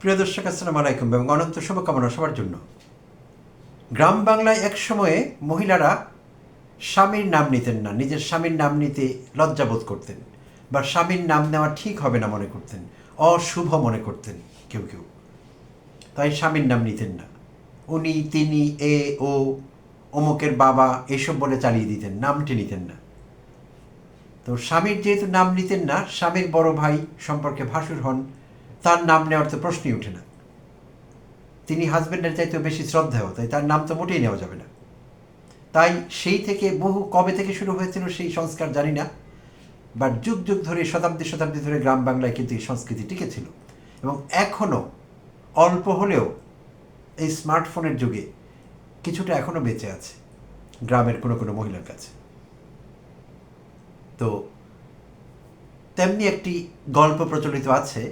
প্রিয় দর্শক, আসসালামু আলাইকুম এবং অনন্ত শুভকামনা সবার জন্য। গ্রাম বাংলায় এক সময়ে মহিলারা স্বামীর নাম নিতেন না, নিজের স্বামীর নাম নিতে লজ্জাবোধ করতেন বা স্বামীর নাম নেওয়া ঠিক হবে না মনে করতেন, অশুভ মনে করতেন কেউ কেউ। তাই স্বামীর নাম নিতেন না। উনি, তিনি, এ, ও, অমুকের বাবা এসব বলে চালিয়ে দিতেন, নামটি নিতেন না। তো স্বামীর যেহেতু নাম নিতেন না, স্বামীর বড় ভাই সম্পর্কে ভাসুর হন তার নাম নেওয়ার তো প্রশ্নই ওঠে না। তিনি হাজব্যান্ডের চাইতেও বেশি শ্রদ্ধেয় তাই তার নাম তো মোটেই নেওয়া যাবে না। তাই সেই থেকে বহু কবে থেকে শুরু হয়েছিল সেই সংস্কার জানি না বাট যুগ যুগ ধরে, শতাব্দী শতাব্দী ধরে গ্রাম বাংলায় কিন্তু এই সংস্কৃতি টিকেছিল। এবং এখনও অল্প হলেও এই স্মার্টফোনের যুগে কিছুটা এখনও বেঁচে আছে গ্রামের কোনো কোনো মহিলার কাছে। তো তেমনি একটি গল্প প্রচলিত আছে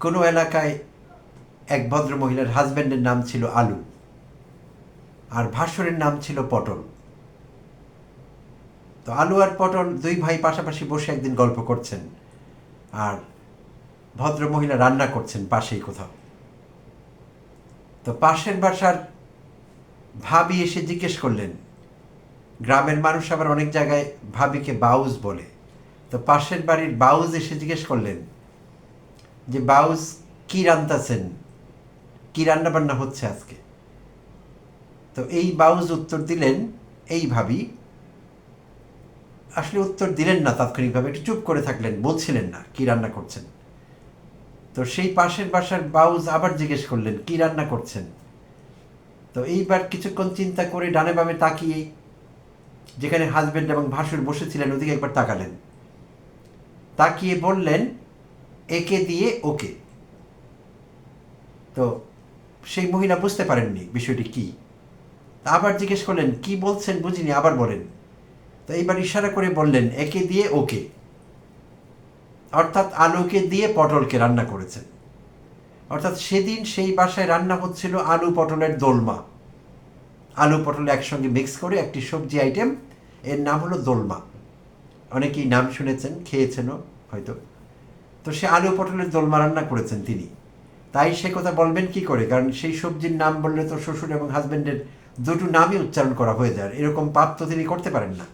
কোনো এলাকায় এক ভদ্র মহিলার হাজব্যান্ডের নাম ছিল আলু। আর ভাসুরের নাম ছিল পটল। তো আলু আর পটল দুই ভাই পাশাপাশি বসে একদিন গল্প করছেন আর ভদ্র মহিলা রান্না করছেন পাশেই কোথাও। তো পাশের বাসার ভাবি এসে জিজ্ঞেস করলেন, গ্রামের মানুষ আবার অনেক জায়গায় ভাবিকে বাউজ বলে? তো পাশের বাড়ির বাউজ এসে জিজ্ঞেস করলেন যে বাউজ কি রান্তাছেন কি রান্না বান্না হচ্ছে আজকে? তো এই বাউজ উত্তর দিলেন এই ভাবি। আসলে উত্তর দিলেন না তাৎক্ষণিকভাবে, একটু চুপ করে থাকলেন, বলছিলেন না কি রান্না করছেন। তো সেই পাশের বাসার বাউজ আবার জিজ্ঞেস করলেন, কি রান্না করছেন? তো এইবার কিছুক্ষণ চিন্তা করে ডানে বামে তাকিয়ে যেখানে হাজবেন্ড এবং ভাসুর বসেছিলেন, ওদিকে একবার তাকালেন। তাকিয়ে বললেন একে দিয়ে ওকে। তো সেই মহিলা বুঝতে পারেননি বিষয়টি কি। আবার জিজ্ঞেস করলেন, কি বলছেন বুঝিনি, আবার বলেন। তো এইবার ইশারা করে বললেন, একে দিয়ে ওকে। অর্থাৎ আলুকে দিয়ে পটলকে রান্না করেছেন। অর্থাৎ সেদিন সেই বাসায় রান্না হচ্ছিল আলু পটলের দোলমা। আলু পটল একসঙ্গে মিক্স করে একটি সবজি আইটেম, এর নাম হলো দোলমা। অনেকেই নাম শুনেছেন, খেয়েছেনও হয়তো। তো সে আলু পটলের দোলমা রান্না করেছেন তিনি। তাই সে কথা বলবেন কি করে? কারণ সেই সবজির নাম বললে তো শ্বশুর এবং হাজব্যান্ডের দুটো নামই উচ্চারণ করা হয়ে যায় এরকম পাপ তো তিনি করতে পারেন না।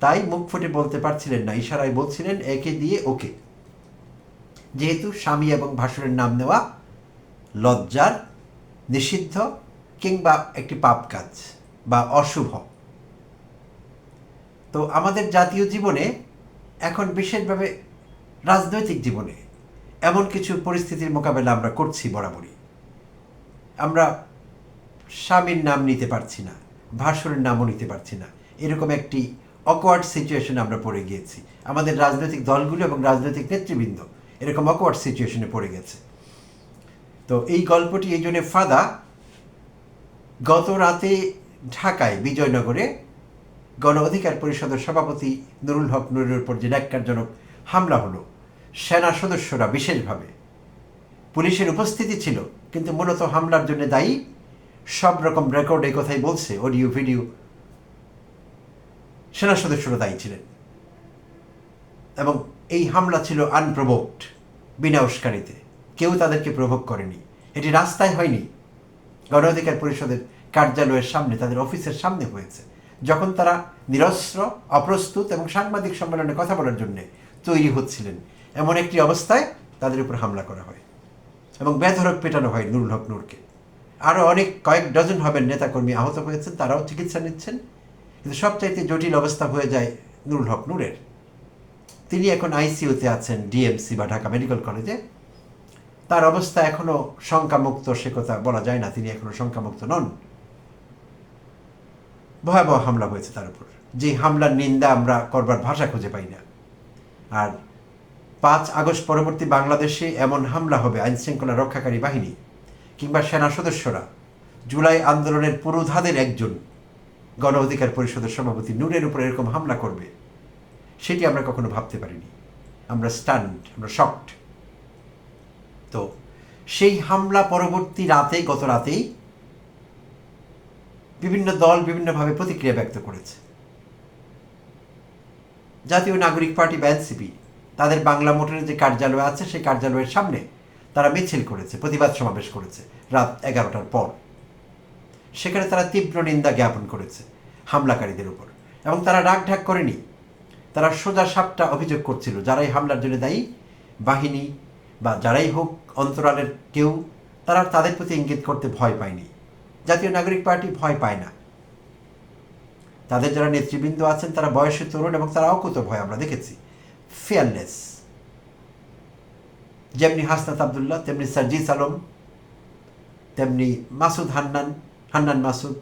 তাই মুখ ফুটে বলতে পারছিলেন না, ইশারায় বলছিলেন, একে দিয়ে ওকে। যেহেতু স্বামী এবং ভাসুরের নাম নেওয়া লজ্জার নিষিদ্ধ কিংবা একটি পাপ কাজ বা অশুভ। তো আমাদের জাতীয় জীবনে এখন বিশেষভাবে রাজনৈতিক জীবনে এমন কিছু পরিস্থিতির মোকাবেলা আমরা করছি বরাবরই। আমরা স্বামীর নাম নিতে পারছি না, ভাসুরের নামও নিতে পারছি না। এরকম একটি অকওয়ার্ড সিচুয়েশনে আমরা পড়ে গিয়েছি। আমাদের রাজনৈতিক দলগুলো এবং রাজনৈতিক নেতৃবৃন্দ এরকম অকওয়ার্ড সিচুয়েশনে পড়ে গেছে। তো এই গল্পটি এই জন্য ফাদা, গত রাতে ঢাকায় বিজয়নগরে গণ অধিকার পরিষদের সভাপতি নুরুল হক নুরের উপর যে ন্যাক্কারজনক হামলা হলো। সেনা সদস্যরা বিশেষভাবে। পুলিশের উপস্থিতি ছিল, কিন্তু মূলত হামলার জন্য দায়ী। সব রকম রেকর্ড এই কথাই বলছে, অডিও, ভিডিও। সেনা সদস্যরা দায়ী ছিলেন। এবং এই হামলা ছিল আনপ্রভোকড বিনা উস্কানিতে। কেউ তাদেরকে প্রভোগ করেনি। এটি রাস্তায় হয়নি। গণ অধিকার পরিষদের কার্যালয়ের সামনে, তাদের অফিসের সামনে হয়েছে। যখন তারা নিরস্ত্র, অপ্রস্তুত এবং সাংবাদিক সম্মেলনে কথা বলার জন্য তৈরি হচ্ছিলেন। এমন একটি অবস্থায় তাদের উপর হামলা করা হয় এবং বেধরক পেটানো হয় নুরুল হক নূরকে। আরও অনেক কয়েক ডজন হবেন নেতাকর্মী আহত হয়েছেন, তারাও চিকিৎসা নিচ্ছেন। কিন্তু সবচাইতে জটিল অবস্থা হয়ে যায় নুরুল হক নূরের। তিনি এখন আইসিইউতে আছেন, ডিএমসি বা ঢাকা মেডিকেল কলেজে। তার অবস্থা এখনও শঙ্কামুক্ত, সে কথা বলা যায় না, তিনি এখনও শঙ্কামুক্ত নন। ভয়াবহ হামলা হয়েছে তার উপর। যে হামলার নিন্দা আমরা করবার ভাষা খুঁজে পাই না। আর পাঁচ আগস্ট পরবর্তী বাংলাদেশে এমন হামলা হবে আইন শৃঙ্খলা রক্ষাকারী বাহিনী কিংবা সেনা সদস্যরা। জুলাই আন্দোলনের পুরোধাদের একজন গণ অধিকার পরিষদের সভাপতি নূরের উপর এরকম হামলা করবে, সেটি আমরা কখনো ভাবতে পারিনি। আমরা স্টান্ড আমরা শকড তো সেই হামলা পরবর্তী রাতে, গত রাতেই বিভিন্ন দল বিভিন্নভাবে প্রতিক্রিয়া ব্যক্ত করেছে। জাতীয় নাগরিক পার্টি বা এনসিপি, তাদের বাংলা মোটরের যে কার্যালয় আছে, সেই কার্যালয়ের সামনে তারা মিছিল করেছে, প্রতিবাদ সমাবেশ করেছে রাত এগারোটার পর। সেখানে তারা তীব্র নিন্দা জ্ঞাপন করেছে হামলাকারীদের উপর এবং তারা রাগ ঢাক করেনি। তারা সোজা সাপটা অভিযোগ করছিল, যারাই হামলার জন্য দায়ী, বাহিনী বা যারাই হোক অন্তরালের কেউ, তারা তাদের প্রতি ইঙ্গিত করতে ভয় পায়নি। জাতীয় নাগরিক পার্টি ভয় পায় না। তাদের যারা নেতৃবৃন্দ আছেন, তারা বয়সে তরুণ এবং তারা অকুত ভয় আমরা দেখেছি। ফিয়ারলেস যেমনি হাসনাত আবদুল্লাহ, তেমনি সার্জিস আলম, তেমনি মাসুদ হান্নান হান্নান মাসুদ,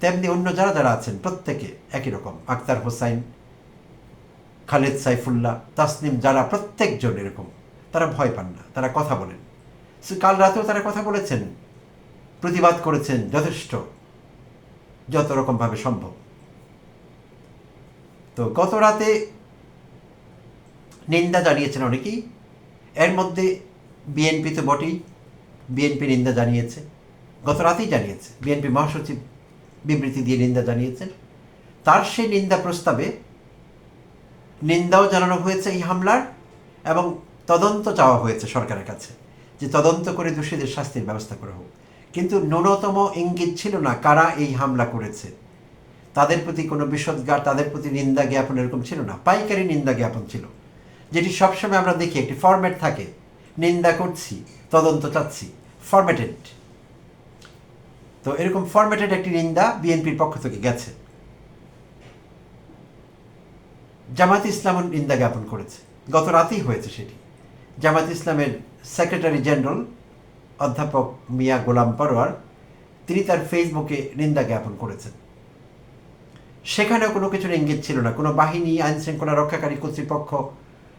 তেমনি অন্য যারা যারা আছেন, প্রত্যেকে একই রকম। আক্তার হোসাইন, খালেদ সাইফুল্লাহ, তাসনিম যারা, প্রত্যেকজন এরকম। তারা ভয় পান না, তারা কথা বলেন। কাল রাতেও তারা কথা বলেছেন। প্রতিবাদ করেছেন, যথেষ্ট। যত রকমভাবে সম্ভব। তো গত রাতে নিন্দা জানিয়েছেন অনেকেই। এর মধ্যে বিএনপি তো বটেই, বিএনপি নিন্দা জানিয়েছে। গত রাতেই জানিয়েছে, বিএনপি মহাসচিব বিবৃতি দিয়ে নিন্দা জানিয়েছেন। তার সেই নিন্দা প্রস্তাবে নিন্দাও জানানো হয়েছে এই হামলার এবং তদন্ত চাওয়া হয়েছে সরকারের কাছে যে তদন্ত করে দোষীদের শাস্তির ব্যবস্থা করা হোক। কিন্তু ন্যূনতম ইঙ্গিত ছিল না কারা এই হামলা করেছে। তাদের প্রতি কোনো বিষদগার, তাদের প্রতি নিন্দা জ্ঞাপন এরকম ছিল না। পাইকারি নিন্দা জ্ঞাপন ছিল, যেটি সবসময় আমরা দেখি একটি ফরম্যাট থাকে। নিন্দা করছি, তদন্ত চাচ্ছি ফরম্যাটেড তো এরকম ফরম্যাটেড একটি নিন্দা বিএনপির পক্ষ থেকে গেছে। জামাত ইসলাম নিন্দা জ্ঞাপন করেছে। গত রাতেই হয়েছে সেটি। জামাত ইসলামের সেক্রেটারি জেনারেল অধ্যাপক মিয়া গোলাম পরোয়ার, তিনি তার ফেসবুকে নিন্দা জ্ঞাপন করেছেন। সেখানেও কোনো কিছুর ইঙ্গিত ছিল না। কোনো বাহিনী আইন শৃঙ্খলা রক্ষাকারী কর্তৃপক্ষ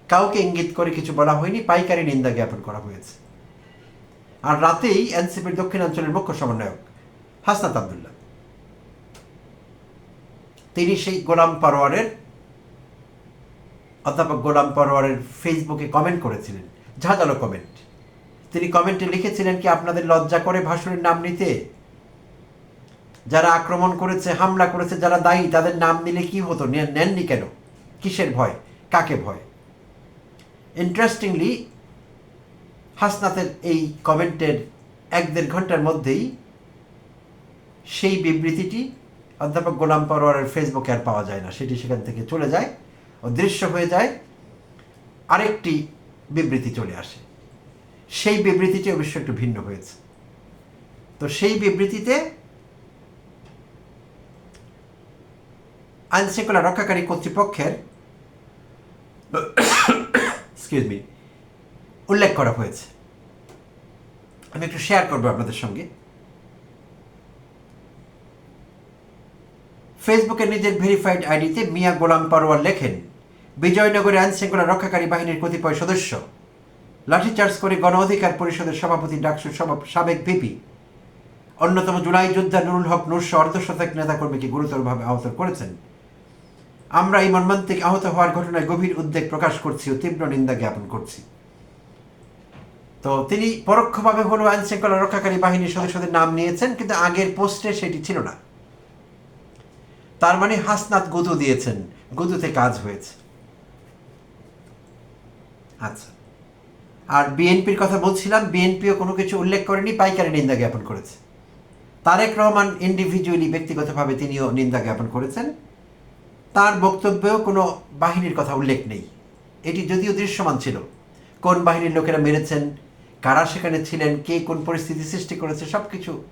কাউকে ইঙ্গিত করে কিছু বলা হয়নি। পাইকারি নিন্দা জ্ঞাপন করা হয়েছে। আর রাতেই এনসিপির দক্ষিণাঞ্চলের মুখ্য সমন্বয়ক হাসনাত আবদুল্লাহ। তিনি সেই গোলাম পারোয়ারের অধ্যাপক গোলাম পারোয়ারের ফেসবুকে কমেন্ট করেছিলেন। ঝাঁঝালো কমেন্ট। তিনি কমেন্টে লিখেছিলেন কি, আপনাদের লজ্জা করে ভাষণের নাম নিতে যারা আক্রমণ করেছে, হামলা করেছে, যারা দায়ী, তাদের নাম নিলে কি হতো? নেননি কেন? কিসের ভয়? কাকে ভয়? ইন্টারেস্টিংলি হাসনাতের এই কমেন্টের এক দেড় ঘণ্টার মধ্যেই সেই বিবৃতিটি অধ্যাপক গোলাম পরোয়ারের ফেসবুকে আর পাওয়া যায় না। সেটি সেখান থেকে চলে যায় অদৃশ্য হয়ে যায়। আরেকটি বিবৃতি চলে আসে। সেই বিবৃতিটি অবশ্য একটু ভিন্ন হয়েছে। তো সেই বিবৃতিতে আইন শৃঙ্খলা রক্ষাকারী কর্তৃপক্ষের এক্সকিউজ মি উল্লেখ করা হয়েছে। আমি একটু শেয়ার করব আপনাদের সঙ্গে। ফেসবুকে নিজের ভেরিফাইড আইডিতে মিয়া গোলাম পারোয়ার লেখেন, বিজয়নগরে আইন শৃঙ্খলা রক্ষাকারী বাহিনীর কতিপয় সদস্য লাঠিচার্জ করে গণ অধিকার পরিষদের সভাপতি ডাকসুর সাবেক ভিপি, অন্যতম জুলাই যোদ্ধা নুরুল হক নুরশ অর্ধশতক নেতাকর্মীকে গুরুতরভাবে আহত করেছেন। আমরা এই মর্মান্তিক আহত হওয়ার ঘটনায় গভীর উদ্বেগ প্রকাশ করছি ও তীব্র নিন্দা জ্ঞাপন করছি। তো তিনি পরোক্ষভাবে হলো আইন শৃঙ্খলা রক্ষাকারী বাহিনীর সদস্যদের নাম নিয়েছেন, কিন্তু আগের পোস্টে সেটি ছিল না। তার মানে হাসনাত গুদু দিয়েছেন গুদুতে কাজ হয়েছে। আচ্ছা। আর বিএনপির কথা বলছিলাম, বিএনপিও কোনো কিছু উল্লেখ করেনি, পাইকারি নিন্দা জ্ঞাপন করেছে। তারেক রহমান ইন্ডিভিজুয়ালি ব্যক্তিগতভাবে তিনিও নিন্দা জ্ঞাপন করেছেন। তার বক্তব্যেও কোনো বাহিনীর কথা উল্লেখ নেই। এটি যদিও দৃশ্যমান ছিল। কোন বাহিনীর লোকেরা মেরেছেন? কারা সেখানে ছিলেন? কে কোন পরিস্থিতি সৃষ্টি করেছে? সব কিছু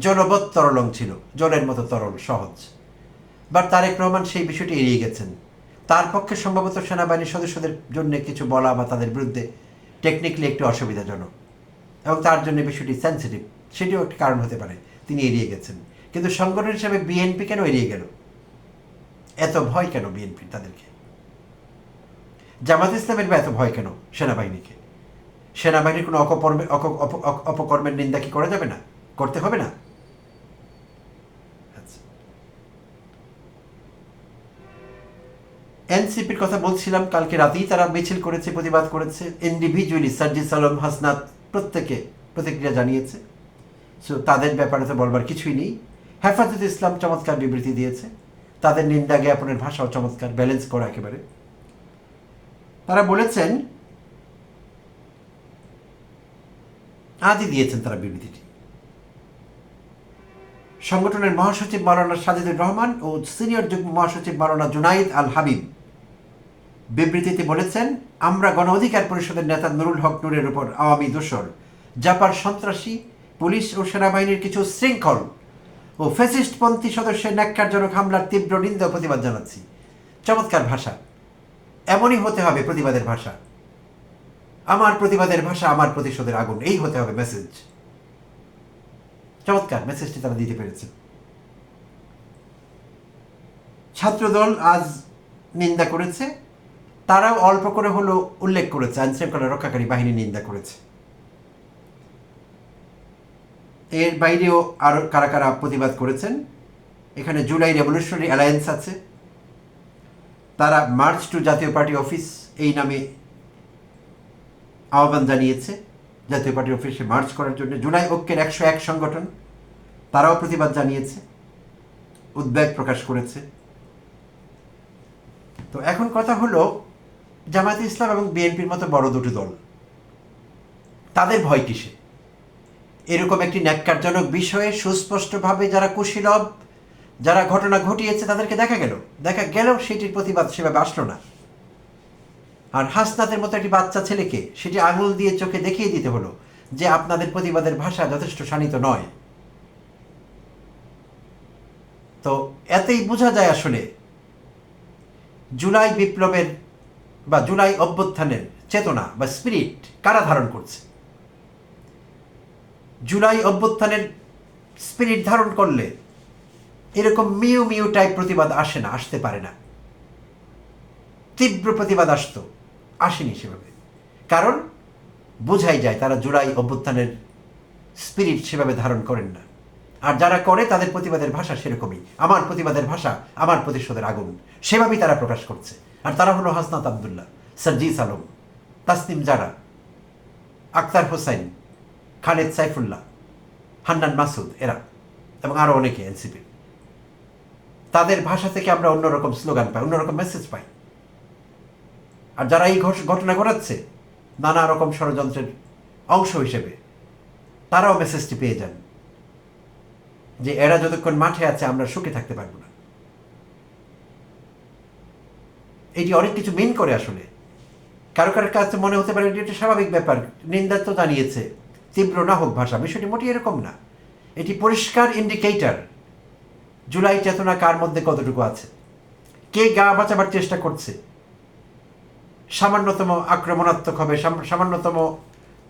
জলবৎ তরলং ছিল। জলের মতো তরল, সহজ। বাট তারেক রহমান সেই বিষয়টি এড়িয়ে গেছেন। তার পক্ষে সম্ভবত সেনাবাহিনীর সদস্যদের জন্য কিছু বলা বা তাদের বিরুদ্ধে টেকনিক্যালি একটু অসুবিধাজনক। এবং তার জন্য বিষয়টি সেন্সিটিভ সেটিও একটি কারণ হতে পারে। তিনি এড়িয়ে গেছেন। কিন্তু সংগঠন হিসেবে বিএনপি কেন এড়িয়ে গেল? এত ভয় কেন বিএনপি তাদেরকে? জামাত ইসলামের বা এত ভয় কেন সেনাবাহিনীকে? সেনাবাহিনীর কোনো অকর্মে অক- অপ- অপ- অপকর্মের নিন্দা কি করা যাবে না? করতে হবে না? আচ্ছা। এনসিপির কথা বলছিলাম, কালকে রাতেই তারা মিছিল করেছে, প্রতিবাদ করেছে। ইন্ডিভিজুয়ালি সার্জিস আলম, হাসনাত প্রত্যেকে প্রতিক্রিয়া জানিয়েছে। সো তাদের ব্যাপারে তো বলবার কিছুই নেই। হেফাজত ইসলাম চমৎকার বিবৃতি দিয়েছে। তাদের নিন্দা জ্ঞাপনের ভাষাও চমৎকার ব্যালেন্স করা একেবারে। তারা বলেছেন আজই দিয়েছেন তারা বিবৃতিটি। সংগঠনের মহাসচিব মাওলানা সাজিদুর রহমান ও সিনিয়র যুগ্ম মহাসচিব মাওলানা জুনাইদ আল হাবিব বিবৃতিতে বলেছেন, আমরা গণ অধিকার পরিষদের নেতা নুরুল হক নুরের উপর আওয়ামী দোসর জাপার সন্ত্রাসী, পুলিশ ও সেনাবাহিনীর কিছু শৃঙ্খল ও ফ্যাসিস্টপন্থী সদস্যের ন্যাক্কারজনক হামলার তীব্র নিন্দা প্রতিবাদ জানাচ্ছি। চমৎকার ভাষা। এমনই হতে হবে প্রতিবাদের ভাষা। আমার প্রতিবাদের ভাষা আমার প্রতিশোধের আগুন। এই হতে হবে মেসেজ চমৎকার মেসেজটি তারা দিতে পেরেছে। ছাত্রদল আজ নিন্দা করেছে। তারাও অল্প করে হলো উল্লেখ করেছে। আইন শৃঙ্খলা রক্ষাকারী বাহিনী নিন্দা করেছে। এর বাইরেও আরও কারা কারা প্রতিবাদ করেছেন? এখানে জুলাই রেভলিউশনারি অ্যালায়েন্স আছে। তারা march to Jatiya party office এই নামে আহ্বান জানিয়েছে। জাতীয় পার্টি অফিসে মার্চ করার জন্য। জুলাই ঐক্যের একশো এক সংগঠন, তারাও প্রতিবাদ জানিয়েছে, উদ্বেগ প্রকাশ করেছে। তো এখন কথা হলো, জামায়াতে ইসলাম এবং বিএনপির মতো বড় দুটো দল, তাদের ভয় কিসে এরকম একটি ন্যাক্কারজনক বিষয়ে সুস্পষ্টভাবে যারা কুশীলভ যারা ঘটনা ঘটিয়েছে তাদেরকে দেখা গেল। দেখা গেল সেটির প্রতিবাদ সেভাবে আসলো না। আর হাসনাতের মতো একটি বাচ্চা ছেলেকে সেটি আঙুল দিয়ে চোখে দেখিয়ে দিতে হলো যে আপনাদের প্রতিবাদের ভাষা যথেষ্ট শানিত নয়। তো এতেই বোঝা যায় আসলে জুলাই বিপ্লবের বা জুলাই অভ্যুত্থানের চেতনা বা স্পিরিট কারা ধারণ করছে। জুলাই অভ্যুত্থানের স্পিরিট ধারণ করলে এরকম মিউ মিউ টাইপ প্রতিবাদ আসে না, আসতে পারে না। তীব্র প্রতিবাদ আসতো, আসেনি সেভাবে। কারণ বোঝাই যায় তারা জুলাই অভ্যুত্থানের স্পিরিট সেভাবে ধারণ করেন না। আর যারা করে তাদের প্রতিবাদের ভাষা সেরকমই। আমার প্রতিবাদের ভাষা, আমার প্রতিশোধের আগুন। সেভাবেই তারা প্রকাশ করছে। আর তারা হলো হাসনাত আবদুল্লাহ, সার্জিস আলম, তাসনিম জারা আক্তার হোসাইন খালেদ সাইফুল্লাহ, হান্নান মাসুদ এরা, এবং আরও অনেকে এনসিপি। তাদের ভাষা থেকে আমরা অন্যরকম স্লোগান পাই, অন্যরকম মেসেজ পাই। আর যারা এই ঘট- ঘটনা ঘটাচ্ছে, নানা রকম ষড়যন্ত্রের অংশ হিসেবে, তারাও মেসেজটি পেয়ে যান। যে এরা যতক্ষণ মাঠে আছে, আমরা সুখে থাকতে পারব না। এটি অনেক কিছু মিন করে আসলে। কারও কারোর কাছে মনে হতে পারে, এটি স্বাভাবিক ব্যাপার। নিন্দা তো জানিয়েছে। তীব্র না হোক ভাষা, বিষয়টি মোটেই এরকম না। এটি পরিষ্কার ইন্ডিকেটার জুলাই চেতনা কার মধ্যে কতটুকু আছে? কে গা বাঁচাবার চেষ্টা করছে? সামান্যতম আক্রমণাত্মক হবে, সাম- সামান্যতম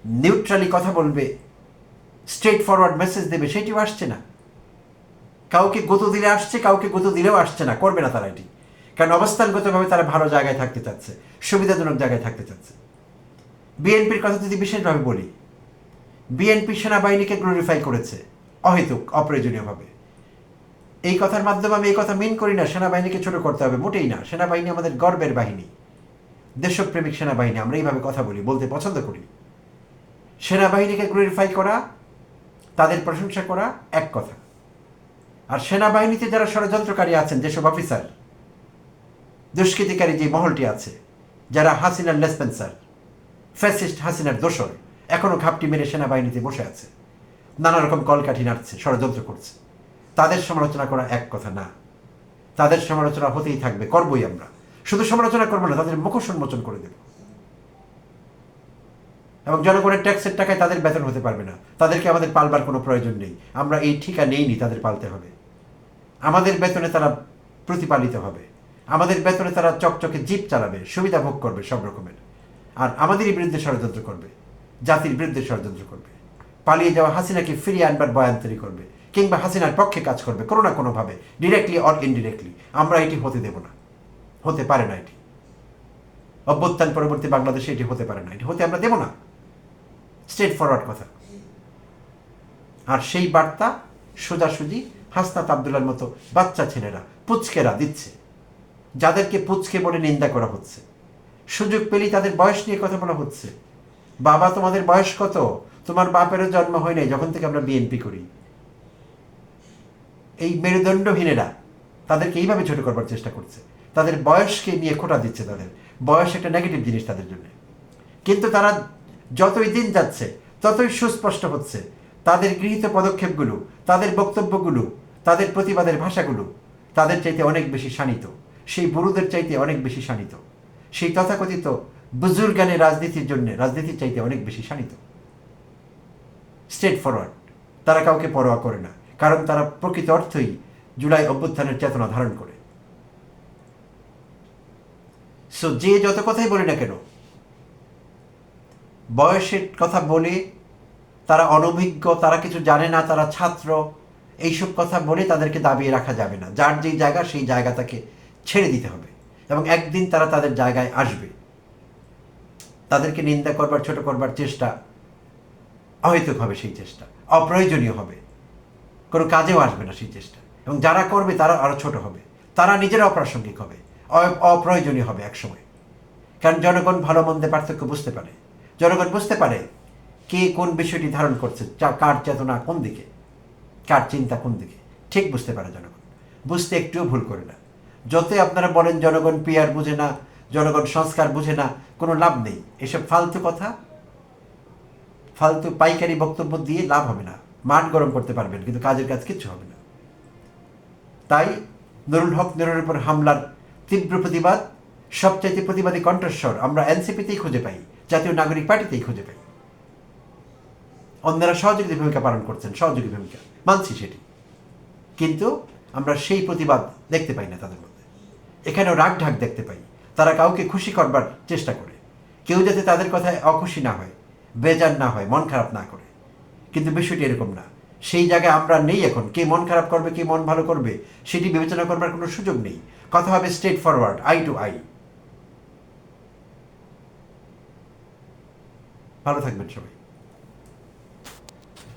নিউট্রালি কথা বলবে স্ট্রেট ফরওয়ার্ড মেসেজ দেবে, সেটিও আসছে না। কাউকে গত দিলে আসছে, কাউকে গত দিলেও আসছে না, করবে না তারা এটি। কারণ অবস্থানগতভাবে তারা ভালো জায়গায় থাকতে চাচ্ছে, সুবিধাজনক জায়গায় থাকতে চাচ্ছে। বিএনপির কথা যদি বিশেষভাবে বলি বিএনপি সেনাবাহিনীকে গ্লোরিফাই করেছে। অহেতুক, অপ্রয়োজনীয়ভাবে। এই কথার মাধ্যমে আমি এই কথা মিন করি না, সেনাবাহিনীকে ছোট করতে হবে। মোটেই না, সেনাবাহিনী আমাদের গর্বের বাহিনী। দেশপ্রেমিক সেনাবাহিনী, আমরা এইভাবে কথা বলি, বলতে পছন্দ করি। সেনাবাহিনীকে গ্লোরিফাই করা, তাদের প্রশংসা করা এক কথা। আর সেনাবাহিনীতে যারা ষড়যন্ত্রকারী আছেন, যেসব অফিসার দুষ্কৃতিকারী যে মহলটি আছে, যারা হাসিনার লেসপেন্সার ফ্যাসিস্ট হাসিনার দোসর এখনও ঘাপটি মেরে সেনাবাহিনীতে বসে আছে। নানা রকম কলকাঠি নাড়ছে, ষড়যন্ত্র করছে। তাদের সমালোচনা করা এক কথা না। তাদের সমালোচনা হতেই থাকবে, করবই আমরা। শুধু সমালোচনা করব না, তাদের মুখোশ উন্মোচন করে দেব। এবং জনগণের ট্যাক্সের টাকায় তাদের বেতন হতে পারবে না। তাদেরকে আমাদের পালবার কোনো প্রয়োজন নেই। আমরা এই ঠিকা নেইনি তাদের পালতে হবে। আমাদের বেতনে তারা প্রতিপালিত হবে। আমাদের বেতনে তারা চকচকে জিপ চালাবে, সুবিধা ভোগ করবে সব রকমের। আর আমাদেরই বিরুদ্ধে ষড়যন্ত্র করবে। জাতির বিরুদ্ধে ষড়যন্ত্র করবে। পালিয়ে যাওয়া হাসিনাকে ফিরিয়ে আনবার বয়ান তৈরি করবে, কিংবা হাসিনার পক্ষে কাজ করবে, কোনো না কোনোভাবে ডিরেক্টলি অর ইনডিরেক্টলি আমরা এটি হতে দেব না। হতে পারে না এটি। অভ্যুত্থান পরবর্তী বাংলাদেশে এটি হতে পারে না। এটি হতে আমরা দেব না। স্ট্রেট ফরওয়ার্ড কথা। আর সেই বার্তা সোজাসুজি হাসনাত আবদুল্লার মতো বাচ্চা ছেলেরা পুচকেরা দিচ্ছে। যাদেরকে পুচকে বলে নিন্দা করা হচ্ছে। সুযোগ পেলেই তাদের বয়স নিয়ে কথা বলা হচ্ছে। বাবা তোমাদের বয়স কত? তোমার বাপেরও জন্ম হয় নাই, যখন থেকে আমরা বিএনপি করি। এই মেরুদণ্ডহীনেরা, তাদেরকে এইভাবে ছোট করবার চেষ্টা করছে। তাদের বয়সকে নিয়ে খোটা দিচ্ছে তাদের। বয়স একটা নেগেটিভ জিনিস তাদের জন্য। কিন্তু তারা যতই দিন যাচ্ছে, ততই সুস্পষ্ট হচ্ছে। তাদের গৃহীত পদক্ষেপগুলো, তাদের বক্তব্যগুলো, তাদের প্রতিবাদের ভাষাগুলো, তাদের চাইতে অনেক বেশি শানিত। সেই বুড়োদের চাইতে অনেক বেশি শানিত। সেই তথাকথিত বুজুর্গানের রাজনীতির জন্য রাজনীতির চাইতে অনেক বেশি শানিত। স্ট্রেট ফরওয়ার্ড তারা কাউকে পরোয়া করে না, কারণ তারা প্রকৃত অর্থই জুলাই অভ্যুত্থানের চেতনা ধারণ করে। সো যে যত কথাই বলি না কেন, বয়সের কথা বলে তারা অনভিজ্ঞ, তারা কিছু জানে না, তারা ছাত্র, এইসব কথা বলে তাদেরকে দাবিয়ে রাখা যাবে না। যার যেই জায়গা, সেই জায়গা তাকে ছেড়ে দিতে হবে। এবং একদিন তারা তাদের জায়গায় আসবে। তাদেরকে নিন্দা করবার, ছোট করবার চেষ্টা অহেতুক হবে সেই চেষ্টা, অপ্রয়োজনীয় হবে। কোনো কাজেও আসবে না সেই চেষ্টা। এবং যারা করবে, তারা আরও ছোট হবে। তারা নিজেরা অপ্রাসঙ্গিক হবে অপ্রয়োজনীয় হবে একসময়। কারণ জনগণ ভালো মন্দে পার্থক্য বুঝতে পারে। জনগণ বুঝতে পারে কে কোন বিষয়টি ধারণ করছে কার চেতনা কোন দিকে, কার চিন্তা কোন দিকে। ঠিক বুঝতে পারে জনগণ। বুঝতে একটুও ভুল করে না। যতই আপনারা বলেন, জনগণ পিয়ার বুঝে না জনগণ সংস্কার বুঝে না, কোনো লাভ নেই। এসব ফালতু কথা, ফালতু পাইকারি বক্তব্য দিয়ে লাভ হবে না। মাঠ গরম করতে পারবেন, কিন্তু কাজের কাজ কিচ্ছু হবে না। তাই নুরুল হক নুরের উপর হামলার তীব্র প্রতিবাদ, সবচাইতে প্রতিবাদী কণ্ঠস্বর আমরা এনসিপিতেই খুঁজে পাই, জাতীয় নাগরিক পার্টিতেই খুঁজে পাই। অন্যরা সহযোগী ভূমিকা পালন করছেন, সহযোগী ভূমিকা, মানছি সেটি। কিন্তু আমরা সেই প্রতিবাদ দেখতে পাই না তাদের মধ্যে। এখানেও রাগ ঢাক দেখতে পাই। তারা কাউকে খুশি করবার চেষ্টা করে। কেউ যাতে তাদের কথায় অখুশি না হয়, বেজার না হয়, মন খারাপ না করে। কিন্তু বিষয়টি এরকম না। সেই জায়গায় আমরা নেই এখন। কে মন খারাপ করবে, কে মন ভালো করবে, সেটি বিবেচনা করবার কোনো সুযোগ নেই। কথা হবে straight forward eye to eye ভালো থাকবেন সবাই।